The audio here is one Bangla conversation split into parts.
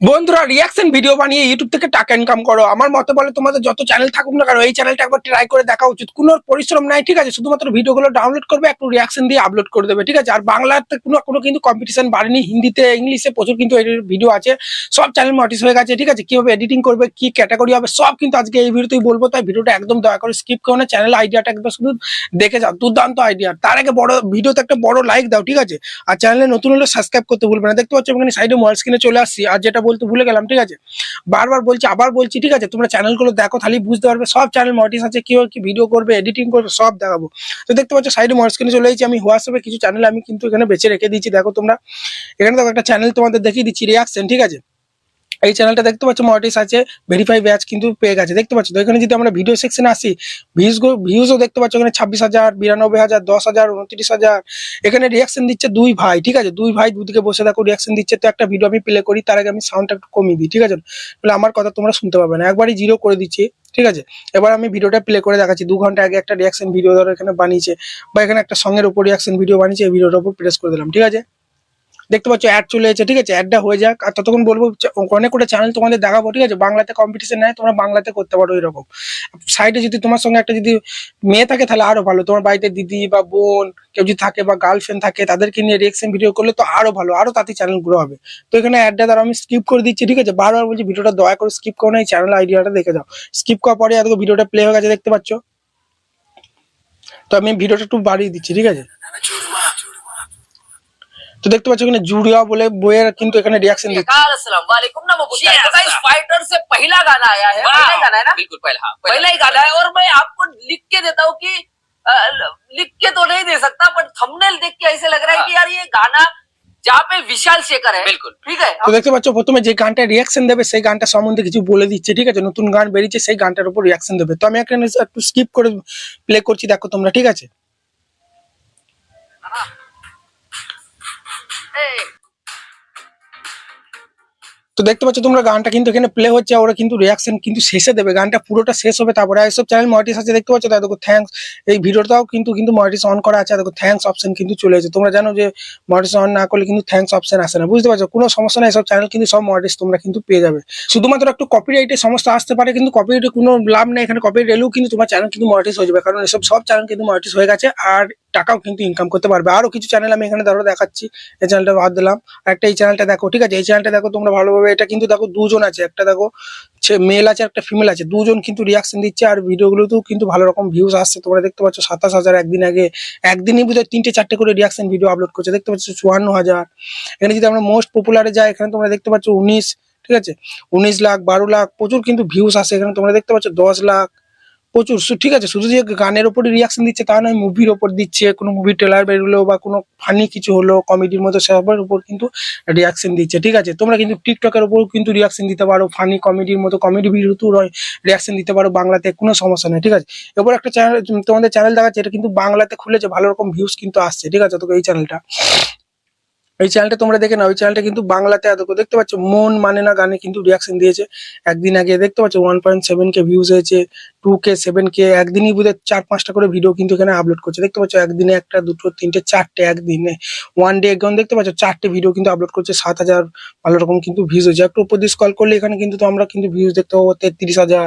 বন্ধুরা রিয়াকশন ভিডিও বানিয়ে ইউটিউব থেকে টাকা ইনকাম করো। আমার মতে বলে, তোমাদের যত চ্যানেল থাকুক না কেন, এই চ্যানেলটা একবার ট্রাই করে দেখা উচিত। কোনো পরিশ্রম নাই, ঠিক আছে? শুধুমাত্র ভিডিওগুলো ডাউনলোড করবে, একটু রিয়াকশন দিয়ে আপলোড করে দেবে, ঠিক আছে? আর বাংলাতে কোনো কোনো কিন্তু কম্পিটিশন বাড়েনি। হিন্দিতে, ইংলিশে প্রচুর কিন্তু ভিডিও আছে। সব চ্যানেল নোটিস হয়ে গেছে, ঠিক আছে? কীভাবে এডিটিং করবে, কি ক্যাটাগরি হবে, সব কিন্তু আজকে এই ভিডিওতেই বলব। তাই ভিডিওটা একদম দয়া করে স্কিপ করো না। চ্যানেল আইডিয়াটা একদম শুধু দেখে যাও। দুর্দান্ত আইডিয়া তার আগে বড়, ভিডিওতে একটা বড় লাইক দাও, ঠিক আছে? আর চ্যানেলে নতুন হলে সাবস্ক্রাইব করতে ভুলবে না। দেখতে পাচ্ছ এখানে সাইডে মোবাইল স্ক্রিনে চলে আসছি। আর যেটা বলতে ভুলে গেলাম, ঠিক আছে? বারবার বলছি, আবার বলছি, ঠিক আছে? তোমরা চ্যানেলগুলো দেখো, তাহলেই বুঝতে পারবে। সব চ্যানেল মডিস আছে, কেউ কি ভিডিও করবে এডিটিং করবে, সব দেখাবো। তো দেখতে পাচ্ছ সাইডে মোবাইল স্ক্রিনে চলে এসেছি। আমি হোয়াটসঅ্যাপে কিছু চ্যানেল আমি কিন্তু এখানে বেছে রেখে দিচ্ছি দেখো তোমরা, এখানে দেখো একটা চ্যানেল তোমাদের দেখিয়ে দিচ্ছি রিয়াকশন ঠিক আছে? এই চ্যানেলটা দেখতে পাচ্ছ মডিস আছে ভেরিফাই ব্যাচ কিন্তু পেয়ে গেছে। দেখতে পাচ্ছ? তো এখানে যদি আমরা ভিডিও সেকশনে আসি ভিউজ ভিউজও দেখতে পাচ্ছ, এখানে ছাব্বিশ হাজার, বিরানব্বই হাজার, দশ হাজার, উনত্রিশ হাজার। এখানে রিয়াকশন দিচ্ছে দুই ভাই, ঠিক আছে? দুই ভাই দুদিকে বসে দেখো রিয়াকশন দিচ্ছে। তো একটা ভিডিও আমি প্লে করি, তার আগে আমি সাউন্ডটা একটু কমিয়ে দিই, ঠিক আছে? তাহলে আমার কথা তোমরা শুনতে পাবে না। একবারই জিরো করে দিচ্ছি, ঠিক আছে? এবার আমি ভিডিওটা প্লে করে দেখাচ্ছি। দু ঘণ্টা আগে একটা রিয়াকশন ভিডিও ধরো এখানে বানিয়েছে, বা এখানে একটা সঙ্গের উপর রিয়াকশন ভিডিও বানিয়েছে, এই ভিডিওটার উপর প্রেস করে দিলাম, ঠিক আছে? দেখতে পাচ্ছ অ্যাড চলে এসেছে, ঠিক আছে? অ্যাডটা হয়ে যাক। আর ততক্ষণ বলব অনেক করে চ্যানেল তোমাদের দেখাবো, ঠিক আছে? বাংলাতে কম্পিটিশন নেয় তোমরা বাংলাতে করতে পারো এরকম। সাইডে যদি তোমার সঙ্গে একটা যদি মেয়ে থাকে, তাহলে আরও ভালো। তোমার বাড়িতে দিদি বা বোন, কেউ যদি থাকে বা গার্লফ্রেন্ড থাকে, তাদেরকে নিয়ে রিয়েকশন ভিডিও করলে তো আরও ভালো, আরও তাতে চ্যানেল গ্রো হবে। তো এখানে অ্যাডটা দ্বারা আমি স্কিপ করে দিচ্ছি, ঠিক আছে? বারবার বলছি, ভিডিওটা দয়া করে স্কিপ করো না, এই চ্যানেল আইডিয়াটা দেখে যাও। স্কিপ করার পরে এত ভিডিওটা প্লে হয়ে গেছে, দেখতে পাচ্ছ? তো আমি ভিডিওটা একটু বাড়িয়ে দিচ্ছি, ঠিক আছে? তো দেখতে পাচ্ছ এখানে জুড়িয়া বলে বইয়ের কিন্তু এখানে রিয়াকশন দিচ্ছে काल अस्सलाम वालेकुम ना मुकुंद जी, तो गाइस अस्सलाम। फाइटर से पहला गाना आया है पहला ही गाना है ना बिल्कुल पहला हाँ, पहला ही गाना है और मैं आपको लिख के देता हूँ कि अ, लिख के तो नहीं दे सकता बट थंबनेल देख के ऐसे लग रहा है कि यार ये गाना जहाँ पे विशाल शेखर है बिल्कुल ठीक है তো দেখতে পাচ্ছ প্রথমে যে গানটা রিয়াকশন দেবে সেই গানটা সম্বন্ধে কিছু বলে দিচ্ছে ঠিক আছে নতুন গান বেরিয়েছে সেই গানটার উপর রিয়াকশন দেবে তো আমি এখানে একটু স্কিপ করে প্লে করছি দেখো তোমরা ঠিক আছে তো দেখতে পাচ্ছ তোমরা গানটা কিন্তু এখানে প্লে হচ্ছে ওরা কিন্তু রিয়াকশন কিন্তু শেষে দেবে। গানটা পুরোটা শেষ হবে। তারপরে এইসব চ্যানেল মডিস আছে, দেখতে পাচ্ছ? তাই দেখো থ্যাঙ্কস এই ভিডিওটাও কিন্তু কিন্তু মডিস অন করা আছে। দেখো থ্যাঙ্কস অপশন কিন্তু চলে এসেছে। তোমরা জানো যে মডিস অন না করলে কিন্তু থ্যাঙ্কস অপশন আসে না। বুঝতে পারছ? কোনো সমস্যা নেই সব চ্যানেল কিন্তু সব মডিস তোমরা কিন্তু পেয়ে যাবে। শুধুমাত্র একটু কপিরাইটের সমস্যা আসতে পারে, কিন্তু কপিরাইটে কোনো লাভ নেই। এখানে কপিরাইট এলেও কিন্তু তোমার চ্যানেল কিন্তু মডিস হয়ে যাবে। কারণ এসব সব চ্যানেল কিন্তু মডিস হয়ে গেছে। আর টাকাও কিন্তু ইনকাম করতে পারবে। আরও কিছু চ্যানেল আমি এখানে ধরো দেখাচ্ছি। এই চ্যানেলটা বাদ দিলাম। একটা এই চ্যানেলটা দেখো, ঠিক আছে? এই চ্যানেলটা দেখো, তোমরা ভালোভাবে এটা কিন্তু দেখো, দুজন আছে। একটা দেখো মেল আছে, একটা ফিমেল আছে। দুজন কিন্তু রিয়াকশন দিচ্ছে আর ভিডিওগুলোতেও কিন্তু ভালো রকম ভিউজ আসছে। তোমরা দেখতে পাচ্ছ সাতাশ হাজার একদিন আগে। একদিনই বোধহয় তিনটে চারটে করে রিয়াকশন ভিডিও আপলোড করছে। দেখতে পাচ্ছ চুয়ান্ন হাজার। এখানে যদি আমরা মোস্ট পপুলারে যাই, এখানে তোমরা দেখতে পাচ্ছ উনিশ, ঠিক আছে? উনিশ লাখ, বারো লাখ, প্রচুর কিন্তু ভিউজ আসে। এখানে তোমরা দেখতে পাচ্ছ দশ লাখ প্রচুর ঠিক আছে, শুধু যে গানের ওপরে রিয়াকশন দিচ্ছে তা নয় মুভির ওপর দিচ্ছে, কোনো মুভি ট্রেলার বেরোলো বা কোনো ফানি কিছু হলো কমেডির মতো সবার উপর কিন্তু রিয়াকশন দিচ্ছে, ঠিক আছে? তোমরা কিন্তু টিকটকের ওপর কিন্তু রিয়াকশন দিতে পারো ফানি কমেডির মতো কমেডি ভিডিওতেও রিয়াকশন দিতে পারো বাংলাতে, কোনো সমস্যা নেই, ঠিক আছে? এরপর একটা চ্যানেল তোমাদের চ্যানেল দেখাচ্ছে, এটা কিন্তু বাংলাতে খুলেছে, ভালো রকম ভিউজ কিন্তু আসছে, ঠিক আছে? তোকে এই চ্যানেলটা এই চ্যানেলটা তোমরা দেখে নাও ওই চ্যানেলটা কিন্তু বাংলাতে এত দেখতে পাচ্ছ, মন মানে না, গানে কিন্তু রিয়াকশন দিয়েছে। একদিন আগে দেখতে পাচ্ছ one point seven K views হয়েছে টু কে সেভেন কে একদিনই বোধহয় চার, পাঁচটা করে ভিডিও কিন্তু এখানে আপলোড করছে। দেখতে পাচ্ছ, একদিনে একটা, দুটো, তিনটে, চারটে একদিনে। ওয়ান ডে এখন দেখতে পাচ্ছ, চারটে ভিডিও কিন্তু আপলোড করছে, সাত হাজার ভালো রকম কিন্তু ভিউজ হয়েছে। একটু উপর দিয়ে স্কল করলে এখানে কিন্তু আমরা কিন্তু ভিউজ দেখতে পাবো, তেত্রিশ হাজার।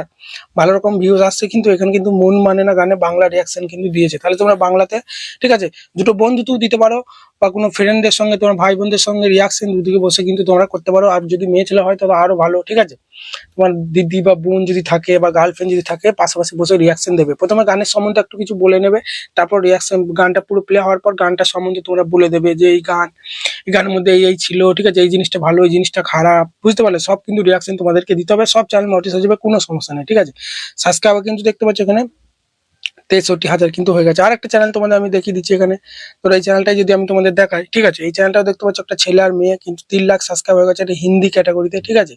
ভালো রকম ভিউজ আসছে কিন্তু, এখানে কিন্তু মন মানে না, গানে বাংলা রিয়াকশন কিন্তু দিয়েছে। তাহলে তোমরা বাংলাতে, ঠিক আছে? দুটো বন্ধুতেও দিতে পারো, বা কোনো ফ্রেন্ডদের সঙ্গে, তোমার ভাই বোনদের সঙ্গে রিয়াকশন দুদিকে বসে কিন্তু তোমরা করতে পারো। আর যদি মেয়ে ছেলে হয়, তাহলে আরও ভালো, ঠিক আছে? তোমার দিদি বা বোন যদি থাকে বা গার্লফ্রেন্ড যদি থাকে, পাশাপাশি বসে রিয়াকশন দেবে। প্রথমে গানের সম্বন্ধে একটু কিছু বলে নেবে, তারপর রিয়াকশন গানটা পুরো প্লে হওয়ার পর গানটা সম্বন্ধে তোমরা বলে দেবে যে, এই গান, এই গানের মধ্যে এই এই ছিল, ঠিক আছে, এই জিনিসটা ভালো, এই জিনিসটা খারাপ। বুঝতে পারলে সব কিন্তু রিয়াকশন তোমাদেরকে দিতে হবে, সব চ্যানেল নোটিস হয়ে যাবে, কোনো সমস্যা নেই, ঠিক আছে? সাবস্ক্রাইবার কিন্তু দেখতে পাচ্ছ এখানে তেষট্টি হাজার কিন্তু হয়ে গেছে। আর একটা চ্যানেল তোমাদের আমি দেখিয়ে দিচ্ছি এখানে। তো এই চ্যানেলটাই যদি আমি তোমাদের দেখাই, ঠিক আছে? এই চ্যানেলটাও দেখতে পাচ্ছ একটা ছেলে আর মেয়ে, কিন্তু তিন লাখ সাবস্ক্রাইব হয়ে গেছে এটা হিন্দি ক্যাটাগরিতে ঠিক আছে?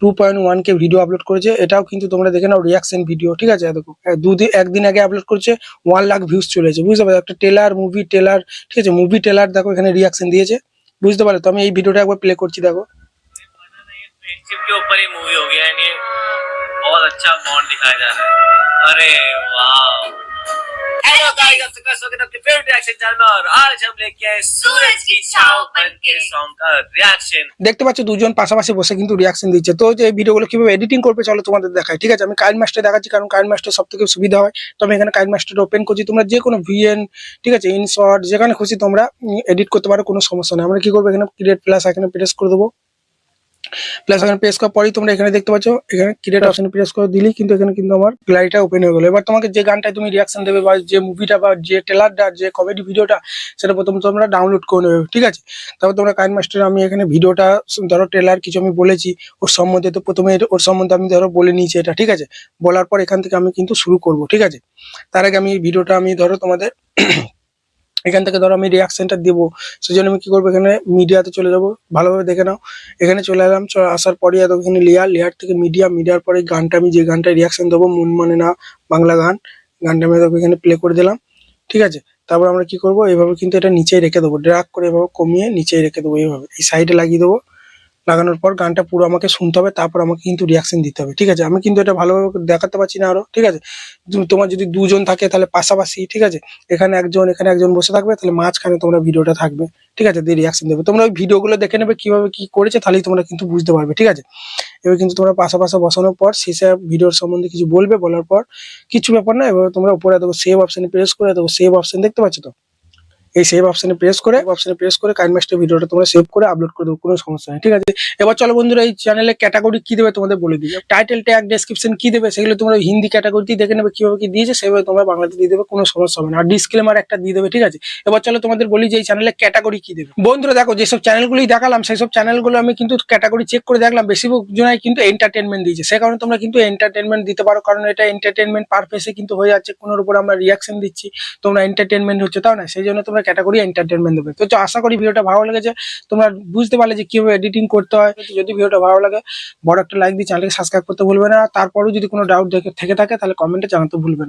টু পয়েন্ট ওয়ান কে ভিডিও আপলোড করেছে এটাও কিন্তু তোমরা দেখে নাও রিয়াকশন ভিডিও ঠিক আছে দেখো এক দুদিন একদিন আগে আপলোড করছে ওয়ান লাখ ভিউজ চলেছে বুঝতে পারছো একটা টেলার মুভি টেলার ঠিক আছে মুভি টেলার দেখো এখানে রিয়াকশন দিয়েছে বুঝতে পারলে তো আমি এই ভিডিওটা একবার প্লে করছি দেখো फ्रेंडशिप के ऊपर ही मूवी हो गया यानी बहुत अच्छा बॉन्ड दिखाया जा रहा है अरे वाह हेलो गाइस आप सबका स्वागत है अपने फेवरेट रिएक्शन चैनल में और आज हम लेके आए सूरज की छाव बन के सॉन्ग का रिएक्शन দেখতে পাচ্ছ দুজন পাশাপাশি বসে কিন্তু রিয়াকশন দিচ্ছে তো যে এই ভিডিওগুলো কিভাবে এডিটিং করবে চলো তোমাদের দেখাই ঠিক আছে আমি কাইন মাস্টার দেখাচ্ছি কারণ কাইন মাস্টার সব থেকে সুবিধা হয় তো আমি এখানে কাইন মাস্টার ওপেন করছি তোমরা যে কোনো ভিএন ঠিক আছে ইনশর্ট যেখানে খুশি তোমরা এডিট করতে পারো কোনো সমস্যা নেই আমরা কি করবো এখানে ক্রিয়েট প্লাস এখানে প্রেস করে দেবো প্লাস এখানে প্রেস করার পরেই তোমরা এখানে দেখতে পাচ্ছ, এখানে ক্রিয়েট অপশন প্রেস করে দিলেই কিন্তু এখানে কিন্তু আমার গ্যালারিটা ওপেন হয়ে গেলো। এবার তোমাকে যে গানটায় তুমি রিয়াকশন দেবে বা যে মুভিটা বা যে ট্রেলারটা যে কমেডি ভিডিওটা সেটা প্রথম তোমরা ডাউনলোড করে নেবে, ঠিক আছে? তারপর তোমরা কাইন মাস্টার আমি এখানে ভিডিওটা ধরো ট্রেলার কিছু আমি বলেছি, ওর সম্বন্ধে তো প্রথমে ওর সম্বন্ধে আমি ধরো বলে নিয়েছি এটা, ঠিক আছে? বলার পর এখান থেকে আমি কিন্তু শুরু করব, ঠিক আছে? তার আগে আমি ভিডিওটা আমি ধরো তোমাদের এখান থেকে ধরো আমি রিয়াকশনটা দেবো। সেই জন্য আমি কি করব? এখানে মিডিয়াতে চলে যাব। ভালোভাবে দেখে নাও। এখানে চলে এলাম। আসার পরে এত এখানে লেয়ার লেয়ার থেকে মিডিয়া মিডিয়ার পরে গানটা আমি যে গানটা রিয়াকশন দেবো, মন মানে না, বাংলা গান, গানটা আমি এখানে প্লে করে দিলাম। ঠিক আছে? তারপর আমরা কি করব? এভাবে কিন্তু এটা নিচেই রেখে দেবো। ড্রাগ করে এভাবে কমিয়ে নিচেই রেখে দেবো। এইভাবে। এই সাইডে লাগিয়ে দেবো। লাগানোর পর গানটা পুরো আমাকে শুনতে হবে, তারপর আমাকে কিন্তু রিয়াকশন দিতে হবে, ঠিক আছে? আমি কিন্তু এটা ভালোভাবে দেখাতে পারছি না আরও, ঠিক আছে? তোমার যদি দুজন থাকে তাহলে পাশাপাশি, ঠিক আছে? এখানে একজন এখানে একজন বসে থাকবে, তাহলে মাঝখানে তোমরা ভিডিওটা থাকবে, ঠিক আছে? দিয়ে রিয়াকশন দেবে। তোমরা ওই ভিডিওগুলো দেখে নেবে কীভাবে কি করেছে, তাহলেই তোমরা কিন্তু বুঝতে পারবে, ঠিক আছে? এবার কিন্তু তোমরা পাশাপাশি বসানোর পর শেষে ভিডিওর সম্বন্ধে কিছু বলবে, বলার পর, কিছু ব্যাপার না এবার তোমরা উপরে দেবো সেভ অপশনে প্রেস করে দেবো সেভ অপশন দেখতে পাচ্ছ তো? এই সেভ অপশনে প্রেস করে অপশনে প্রেস করে কাইন মাস্টার ভিডিওটা তোমরা সেভ করে আপলোড করে দেবো, কোনো সমস্যা নেই, ঠিক আছে? এবার চলো বন্ধুরা, এই চ্যানেলে ক্যাটাগরি কি দেবে তোমাদের বলে দিই। টাইটেল ট্যাগ ডেসক্রিপশন কি দেবে সেগুলো তোমরা হিন্দি ক্যাটাগরিতে দেখে নেবে, কীভাবে কি দিয়েছে, সেভাবে তোমরা বাংলাতে দিয়ে দেবে, কোনো সমস্যা হবে না। আর ডিসক্লেমার একটা দিয়ে দেবে, ঠিক আছে? এবার চলো তোমাদের বলি যে এই চ্যানেলে ক্যাটাগরি কি দেবে। বন্ধুরা, দেখো যেসব চ্যানেলগুলি দেখালাম সেই সব চ্যানেলগুলো আমি কিন্তু ক্যাটাগরি চেক করে দেখলাম, বেশিরভাগ জনাই কিন্তু এন্টারটেনমেন্ট দিয়েছে। সে কারণে তোমরা কিন্তু এন্টারটেনমেন্ট দিতে পারো, কারণ এটা এন্টারটেনমেন্ট পারপেসে কিন্তু হয়ে যাচ্ছে, কোনোর উপর আমরা রিয়াকশন দিচ্ছি, তোমরা এন্টারটেনমেন্ট হচ্ছে, তাও না? সেই জন্য তোমরা ক্যাটাগরি এন্টারটেনমেন্ট দেবে। তো আশা করি ভিডিওটা ভালো লেগেছে। তোমরা বুঝতে পারলে যে কীভাবে এডিটিং করতে হয়। যদি ভিডিওটা ভালো লাগে, বড় একটা লাইক দিয়ে চ্যানেলকে সাবস্ক্রাইব করতে ভুলবে না। তারপরেও যদি কোনো ডাউট থেকে থাকে, তাহলে কমেন্টে জানাতে ভুলবে না।